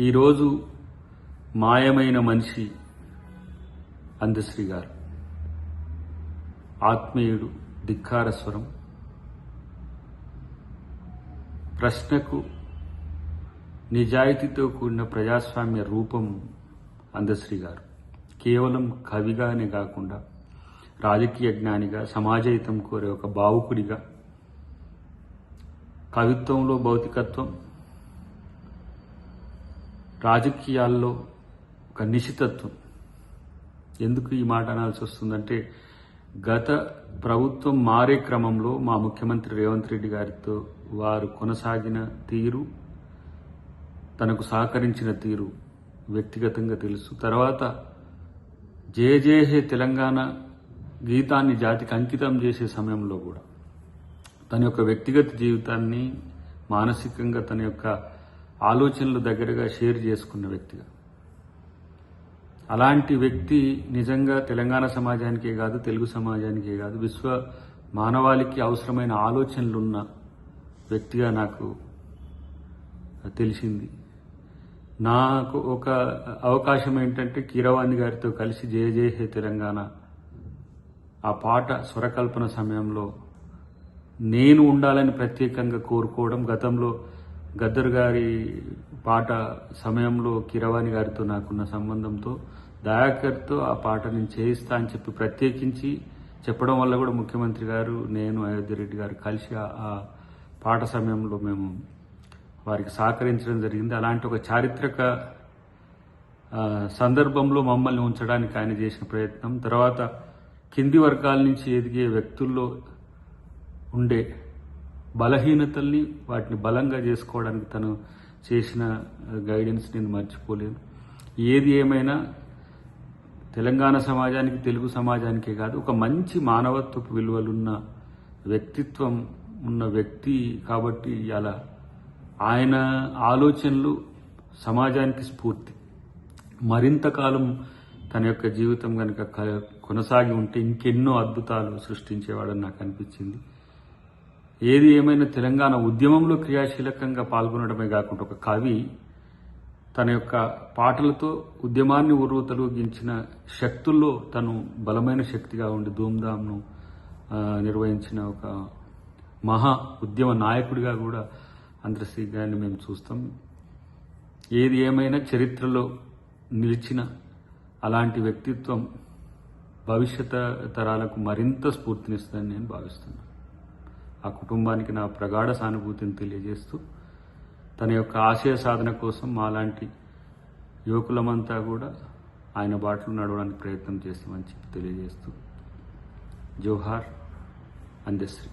ఈరోజు మాయమైన మనిషి అందశ్రీ గారు ఆత్మీయుడు ధిక్కార స్వరం ప్రశ్నకు నిజాయితీతో కూడిన ప్రజాస్వామ్య రూపం అందశ్రీ గారు కేవలం కవిగానే కాకుండా రాజకీయ జ్ఞానిగా సమాజహితం కోరే ఒక భావుకుడిగా కవిత్వంలో భౌతికత్వం రాజకీయాల్లో ఒక నిశితత్వం. ఎందుకు ఈ మాట అనాల్సి వస్తుందంటే గత ప్రభుత్వం మారే క్రమంలో మా ముఖ్యమంత్రి రేవంత్ రెడ్డి గారితో వారు కొనసాగిన తీరు తనకు సహకరించిన తీరు వ్యక్తిగతంగా తెలుసు. తర్వాత జే జే హే తెలంగాణ గీతాన్ని జాతికి అంకితం చేసే సమయంలో కూడా తన యొక్క వ్యక్తిగత జీవితాన్ని మానసికంగా తన యొక్క ఆలోచనలు దగ్గరగా షేర్ చేసుకున్న వ్యక్తిగా. అలాంటి వ్యక్తి నిజంగా తెలంగాణ సమాజానికే కాదు తెలుగు సమాజానికే కాదు విశ్వ మానవాళికి అవసరమైన ఆలోచనలున్న వ్యక్తిగా నాకు తెలిసింది. నాకు ఒక అవకాశం ఏంటంటే కీరవాణి గారితో కలిసి జయ జయ హే తెలంగాణ ఆ పాట స్వరకల్పన సమయంలో నేను ఉండాలని ప్రత్యేకంగా కోరుకోవడం గతంలో గద్దర్ గారి పాట సమయంలో కిరవాణి గారితో నాకున్న సంబంధంతో దయాకర్తో ఆ పాట నేను చేయిస్తా అని చెప్పి ప్రత్యేకించి చెప్పడం వల్ల కూడా ముఖ్యమంత్రి గారు నేను అయోధ్య రెడ్డి గారు కలిసి ఆ- పాట సమయంలో మేము వారికి సహకరించడం జరిగింది. అలాంటి ఒక చారిత్రక సందర్భంలో మమ్మల్ని ఉంచడానికి ఆయన చేసిన ప్రయత్నం తర్వాత కింది వర్గాల నుంచి ఎదిగే వ్యక్తుల్లో ఉండే బలహీనతల్ని వాటిని బలంగా చేసుకోవడానికి తను చేసిన గైడెన్స్ నేను మర్చిపోలేను. ఏది ఏమైనా తెలంగాణ సమాజానికి తెలుగు సమాజానికే కాదు ఒక మంచి మానవత్వపు విలువలున్న వ్యక్తిత్వం ఉన్న వ్యక్తి కాబట్టి అలా ఆయన ఆలోచనలు సమాజానికి స్ఫూర్తి. మరింత కాలం తన యొక్క జీవితం కనుక కొనసాగి ఉంటే ఇంకెన్నో అద్భుతాలు సృష్టించేవాడని నాకు అనిపించింది. ఏది ఏమైనా తెలంగాణ ఉద్యమంలో క్రియాశీలకంగా పాల్గొనడమే కాకుండా ఒక కవి తన యొక్క పాటలతో ఉద్యమాన్ని ఉర్రూతలూగించిన శక్తుల్లో తను బలమైన శక్తిగా ఉండి ధూమ్ధామ్ను నిర్వహించిన ఒక మహా ఉద్యమ నాయకుడిగా కూడా అంతశ్రీ గారిని మేము చూస్తాం. ఏది ఏమైనా చరిత్రలో నిలిచిన అలాంటి వ్యక్తిత్వం భవిష్యత్ తరాలకు మరింత స్ఫూర్తినిస్తుందని నేను భావిస్తున్నాను. ఆ కుటుంబానికి నా ప్రగాఢ సానుభూతిని తెలియజేస్తూ తన యొక్క ఆశయ సాధన కోసం మాలాంటి యువకులమంతా కూడా ఆయన బాటలు నడవడానికి ప్రయత్నం చేస్తామని చెప్పి తెలియజేస్తూ జోహార్ అందశ్రీ.